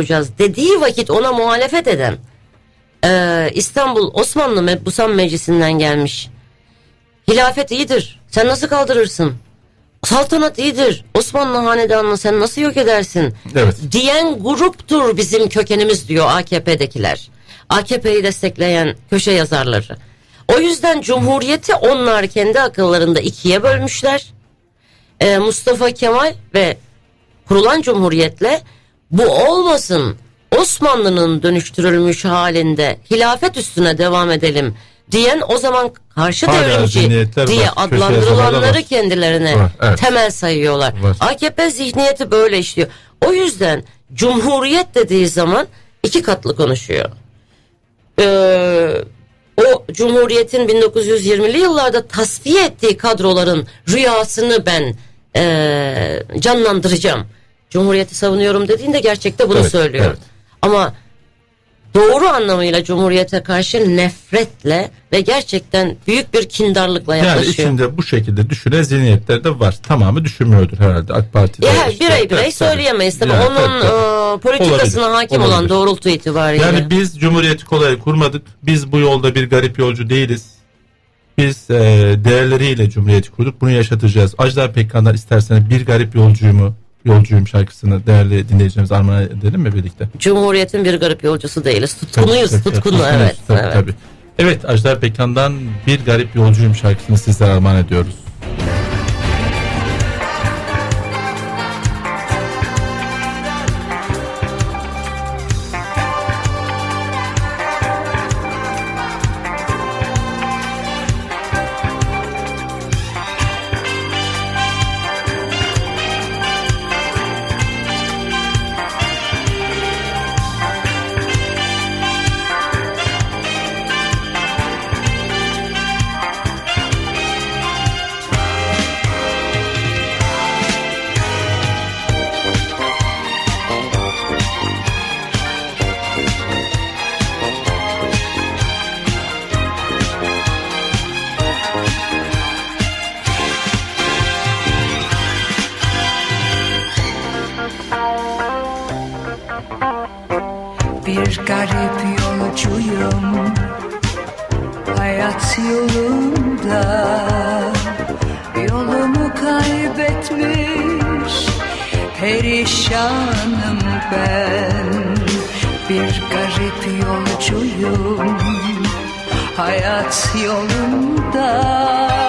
olacağız dediği vakit ona muhalefet eden e, İstanbul Osmanlı Mebusan Meclisi'nden gelmiş. Hilafet iyidir. Sen nasıl kaldırırsın? Saltanat iyidir. Osmanlı hanedanını sen nasıl yok edersin? Evet. Diyen gruptur bizim kökenimiz diyor AKP'dekiler. AKP'yi destekleyen köşe yazarları. O yüzden Cumhuriyeti onlar kendi akıllarında ikiye bölmüşler. Ee, Mustafa Kemal ve kurulan Cumhuriyet'le bu olmasın Osmanlı'nın dönüştürülmüş halinde hilafet üstüne devam edelim diyen o zaman karşı Hala devrimci diye var, adlandırılanları kendilerine Var, evet. temel sayıyorlar. Var. AKP zihniyeti böyle işliyor. O yüzden Cumhuriyet dediği zaman iki katlı konuşuyor. Ee, o Cumhuriyet'in 1920'li yıllarda tasfiye ettiği kadroların rüyasını ben ee, canlandıracağım. Cumhuriyeti savunuyorum dediğinde gerçekte bunu Evet, söylüyor. evet. Ama doğru anlamıyla Cumhuriyete karşı nefretle ve gerçekten büyük bir kindarlıkla Yani yaklaşıyor. içinde bu şekilde düşünen zihniyetler de var. Tamamı düşünmüyordur herhalde AK Parti'de. Ya işte. birey birey Evet, söyleyemeyiz tabii. Yani, Onun tabii, tabii. e, politikasına Olabilir, hakim olan olabilir. doğrultu itibariyle. Yani biz Cumhuriyeti kolay kurmadık. Biz bu yolda bir garip yolcu değiliz. Biz e, değerleriyle Cumhuriyeti kurduk. Bunu yaşatacağız. Ajda Pekkan'dan isterseniz bir garip yolcuyumu yolcuyum şarkısını değerli dinleyicilerimiz armağan edelim mi birlikte? Cumhuriyet'in bir garip yolcusu değiliz. Tutkunuyuz, Tabii, tabii, tutkunu tutkunuyuz, evet. tabii, evet. tabii. Evet Ajda Pekkan'dan bir garip yolcuyum şarkısını sizlere armağan ediyoruz. Bir Perişanım ben. Bir garip yolcuyum. Hayat yolunda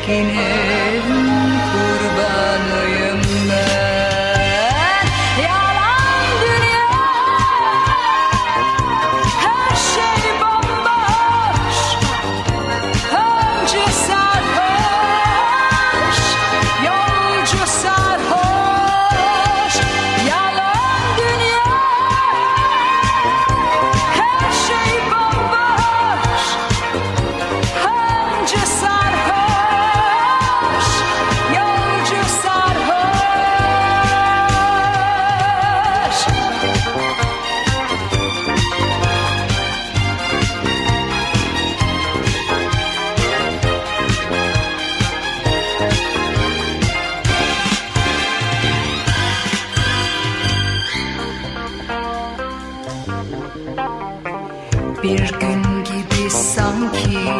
making it.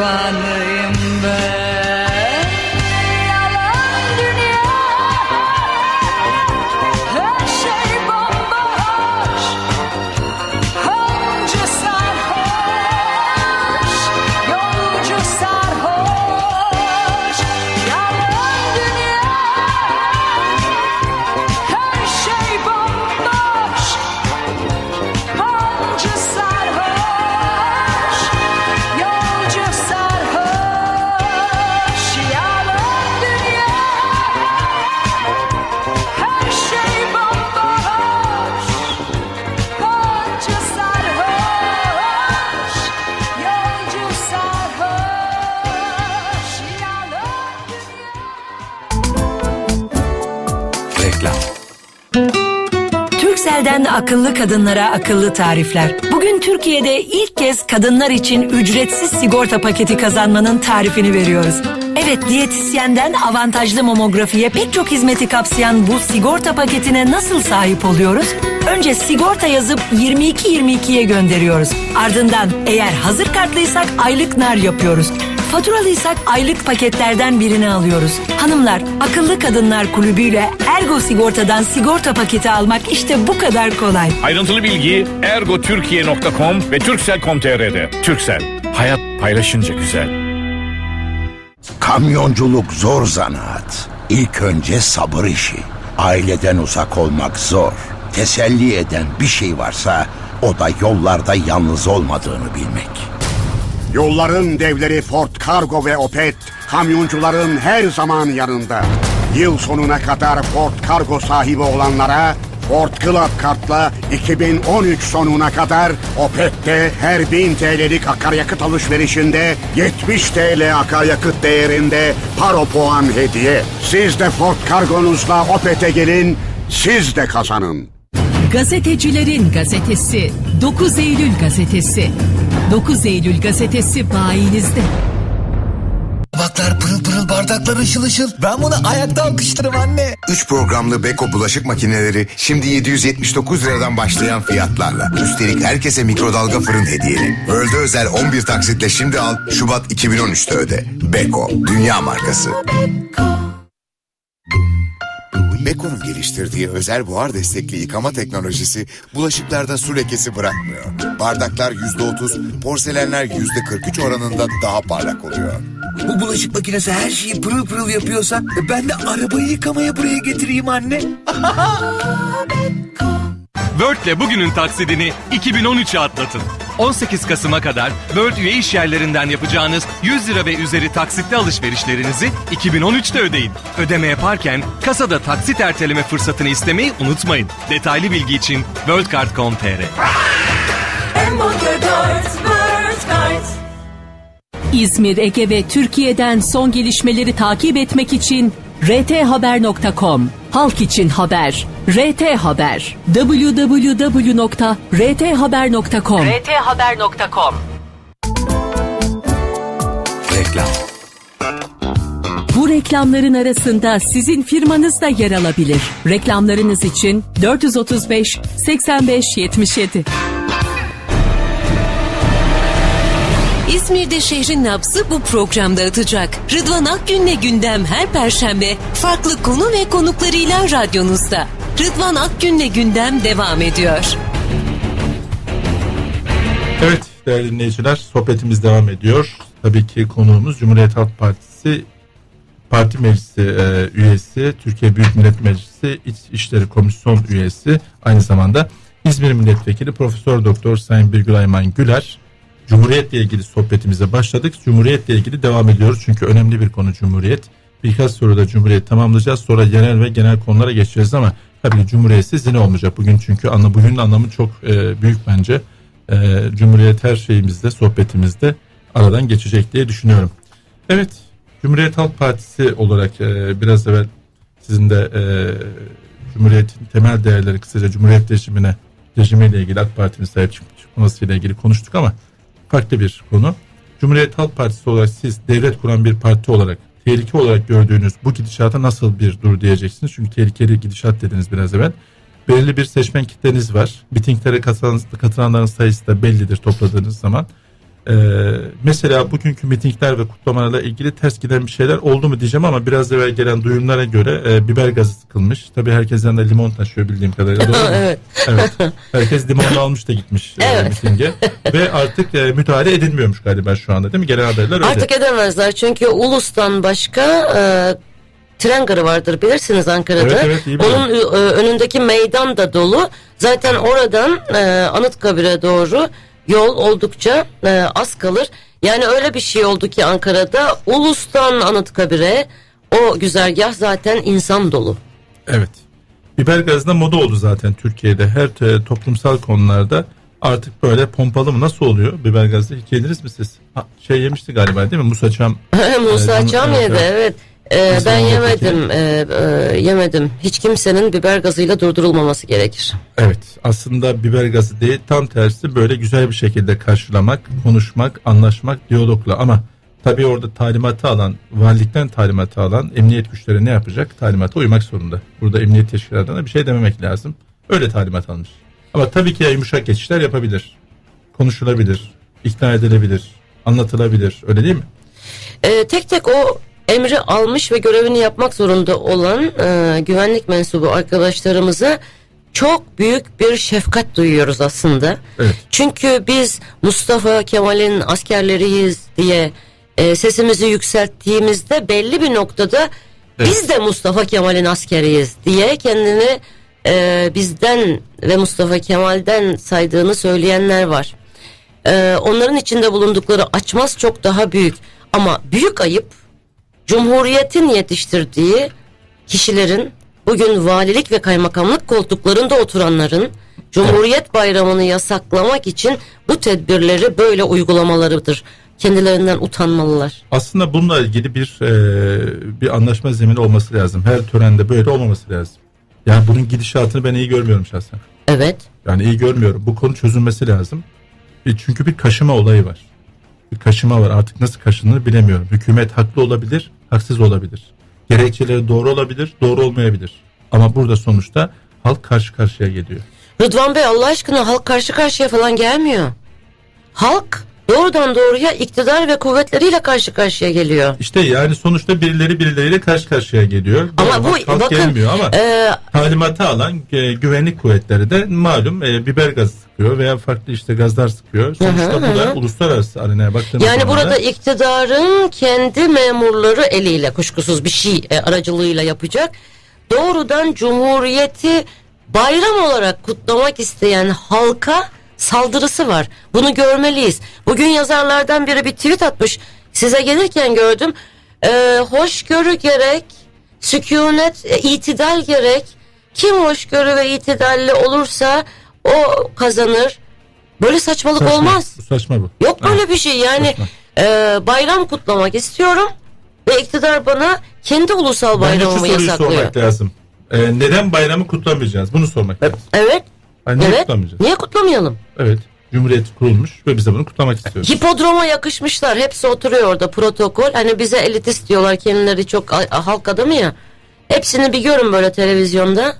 kurbanıyım ben Turkcell'den akıllı kadınlara akıllı tarifler. Bugün Türkiye'de ilk kez kadınlar için ücretsiz sigorta paketi kazanmanın tarifini veriyoruz. Evet diyetisyenden avantajlı mamografiye pek çok hizmeti kapsayan bu sigorta paketine nasıl sahip oluyoruz? Önce sigorta yazıp 22-22'ye gönderiyoruz. Ardından eğer hazır kartlıysak aylık nar yapıyoruz. Faturalıysak aylık paketlerden birini alıyoruz. Hanımlar, Akıllı Kadınlar Kulübü'yle Ergo Sigorta'dan sigorta paketi almak işte bu kadar kolay. Ayrıntılı bilgi ergotürkiye.com ve turkcell.com.tr'de. Turkcell. Hayat paylaşınca güzel. Kamyonculuk zor zanaat. İlk önce sabır işi. Aileden uzak olmak zor. Teselli eden bir şey varsa o da yollarda yalnız olmadığını bilmek. Yolların devleri Ford Cargo ve Opet, kamyoncuların her zaman yanında. Yıl sonuna kadar Ford Cargo sahibi olanlara Ford Club kartla 2013 sonuna kadar Opet'te her 1000 TL'lik akaryakıt alışverişinde 70 TL akaryakıt değerinde paro puan hediye. Siz de Ford Cargo'nuzla Opet'e gelin, siz de kazanın. Gazetecilerin gazetesi 9 Eylül gazetesi 9 Eylül gazetesi bayinizde. Tabaklar pırıl pırıl bardaklar ışıl ışıl. Ben bunu ayakta alkışlarım anne. 3 programlı Beko bulaşık makineleri şimdi 779 liradan başlayan fiyatlarla. Üstelik herkese mikrodalga fırın hediyeli. World'e özel 11 taksitle şimdi al, Şubat 2013'te öde. Beko, dünya markası. Beko'nun geliştirdiği özel buhar destekli yıkama teknolojisi bulaşıklarda su lekesi bırakmıyor. Bardaklar %30, porselenler %43 oranında daha parlak oluyor. Bu bulaşık makinesi her şeyi pırıl pırıl yapıyorsa e, ben de arabayı yıkamaya buraya getireyim anne. World'le bugünün taksidini 2013'e atlatın. 18 Kasım'a kadar World üye iş yerlerinden yapacağınız 100 lira ve üzeri taksitli alışverişlerinizi 2013'te ödeyin. Ödeme yaparken kasada taksit erteleme fırsatını istemeyi unutmayın. Detaylı bilgi için worldcard.com.tr İzmir, Ege ve Türkiye'den son gelişmeleri takip etmek için rthaber.com Halk için haber. RT Haber. www.rthaber.com rthaber.com Reklam. Bu reklamların arasında sizin firmanız da yer alabilir. Reklamlarınız için 435 85 77. İzmir'de şehrin nabzı bu programda atacak. Rıdvan Akgün'le gündem her perşembe farklı konu ve konuklarıyla radyonuzda. Rıdvan Akgün'le gündem devam ediyor. Evet değerli dinleyiciler sohbetimiz devam ediyor. Tabii ki konuğumuz Cumhuriyet Halk Partisi Parti Meclisi e, üyesi, Türkiye Büyük Millet Meclisi İç İşleri Komisyon üyesi, aynı zamanda İzmir Milletvekili Profesör Doktor Sayın Birgül Ayman Güler. Cumhuriyetle ilgili sohbetimize başladık. Cumhuriyetle ilgili devam ediyoruz çünkü önemli bir konu Cumhuriyet. Birkaç soruda Cumhuriyet tamamlayacağız. Sonra yerel ve genel konulara geçeceğiz ama tabii ki Cumhuriyetsiz yine olmayacak bugün çünkü anla bugünün anlamı çok e, büyük bence. E, Cumhuriyet her şeyimizde, sohbetimizde aradan geçecek diye düşünüyorum. Evet, Cumhuriyet Halk Partisi olarak e, biraz evvel sizin de e, Cumhuriyet'in temel değerleri kısaca Cumhuriyet rejimine rejimiyle ilgili AK Parti'nin sahip çıkmasıyla ilgili konuştuk ama farklı bir konu. Cumhuriyet Halk Partisi olarak siz devlet kuran bir parti olarak tehlike olarak gördüğünüz bu gidişata nasıl bir dur diyeceksiniz? Çünkü tehlikeli gidişat dediniz biraz evvel. Belirli bir seçmen kitleniz var. Mitinglere katılan, katılanların sayısı da bellidir topladığınız zaman. Ee, mesela bugünkü mitingler ve kutlamalarla ilgili ters giden bir şeyler oldu mu diyeceğim ama biraz evvel gelen duyumlara göre e, biber gazı sıkılmış. Tabii herkes yanında limon taşıyor bildiğim kadarıyla. Doğru? Evet. evet. Herkes limonla almış da gitmiş e, Evet. mitinge. ve artık e, müdahale edilmiyormuş galiba şu anda değil mi? Gelen haberler öyle. Artık edemezler çünkü Ulus'tan başka e, tren garı vardır bilirsiniz Ankara'da. Evet, evet. Onun e, önündeki meydan da dolu. Zaten oradan e, Anıtkabir'e doğru yol oldukça e, az kalır. Yani öyle bir şey oldu ki Ankara'da Ulus'tan Anıtkabir'e o güzergah zaten insan dolu. Evet. Biber gazına moda oldu zaten Türkiye'de. Her e, toplumsal konularda artık böyle pompalı mı nasıl oluyor biber gazı? Hiç yediniz mi siz? Ha, şey yemişti galiba değil mi? Musa Çam. Musa Ee, Çam evet, yedi evet. evet. Ee, ben yemedim e, e, yemedim. Hiç kimsenin biber gazıyla durdurulmaması gerekir. Evet aslında biber gazı değil tam tersi böyle güzel bir şekilde karşılamak, konuşmak, anlaşmak diyalogla ama tabii orada talimatı alan, valilikten talimatı alan emniyet güçleri ne yapacak? Talimata uymak zorunda. Burada emniyet teşkilatlarına bir şey dememek lazım. Öyle talimat almış. Ama tabii ki yumuşak geçişler yapabilir. Konuşulabilir, ikna edilebilir, anlatılabilir. Öyle değil mi? Ee, tek tek o emri almış ve görevini yapmak zorunda olan e, güvenlik mensubu arkadaşlarımıza çok büyük bir şefkat duyuyoruz aslında. Evet. Çünkü biz Mustafa Kemal'in askerleriyiz diye e, sesimizi yükselttiğimizde belli bir noktada biz de Mustafa Kemal'in askeriyiz diye kendini e, bizden ve Mustafa Kemal'den saydığını söyleyenler var. E, onların içinde bulundukları açmaz çok daha büyük. Ama büyük ayıp Cumhuriyet'in yetiştirdiği kişilerin bugün valilik ve kaymakamlık koltuklarında oturanların Cumhuriyet Bayramı'nı yasaklamak için bu tedbirleri böyle uygulamalarıdır. Kendilerinden utanmalılar. Aslında bununla ilgili bir e, bir anlaşma zemini olması lazım. Her törende böyle olmaması lazım. Yani bunun gidişatını ben iyi görmüyorum şahsen. Evet. Yani iyi görmüyorum. Bu konu çözülmesi lazım. Bir- Çünkü bir kaşıma olayı var. Bir kaşıma var. Artık nasıl kaşınır bilemiyorum. Hükümet haklı olabilir, haksız olabilir. Gerekçeleri doğru olabilir, doğru olmayabilir. Ama burada sonuçta halk karşı karşıya geliyor. Rıdvan Bey Allah aşkına halk karşı karşıya falan gelmiyor. Halk doğrudan doğruya iktidar ve kuvvetleriyle karşı karşıya geliyor. İşte yani sonuçta birileri birileriyle karşı karşıya geliyor. Ama Doğru, bu bakın gelmiyor ama e, talimatı alan e, güvenlik kuvvetleri de malum e, biber gazı sıkıyor veya farklı işte gazlar sıkıyor. Sonuçta Hı hı, bu da hı. uluslararası arenaya baktığımız Yani zaman da- burada iktidarın kendi memurları eliyle kuşkusuz bir şey e, aracılığıyla yapacak. Doğrudan Cumhuriyeti bayram olarak kutlamak isteyen halka saldırısı var. Bunu görmeliyiz. Bugün yazarlardan biri bir tweet atmış. Size gelirken gördüm. Ee, hoşgörü gerek, sükunet, e, itidal gerek. Kim hoşgörü ve itidalli olursa o kazanır. Böyle saçmalık Saçma. olmaz. Bu Saçma bu. Yok böyle bir şey yani e, bayram kutlamak istiyorum ve iktidar bana kendi ulusal Bence şu bayramımı soruyu yasaklıyor. sormak lazım. E, neden bayramı kutlamayacağız? Bunu sormak lazım. Evet. Yani niye evet. kutlamayacağız? Niye kutlamayalım? Evet. Cumhuriyet kurulmuş ve biz de bunu kutlamak istiyoruz. Hipodroma yakışmışlar. Hepsi oturuyor orada protokol. Hani bize elitist diyorlar kendileri çok halk adamı ya. Hepsini bir görün böyle televizyonda.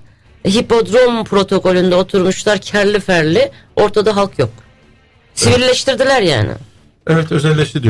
Hipodrom protokolünde oturmuşlar kerli ferli. Ortada halk yok. Sivilleştirdiler yani. Evet özelleşti diyor.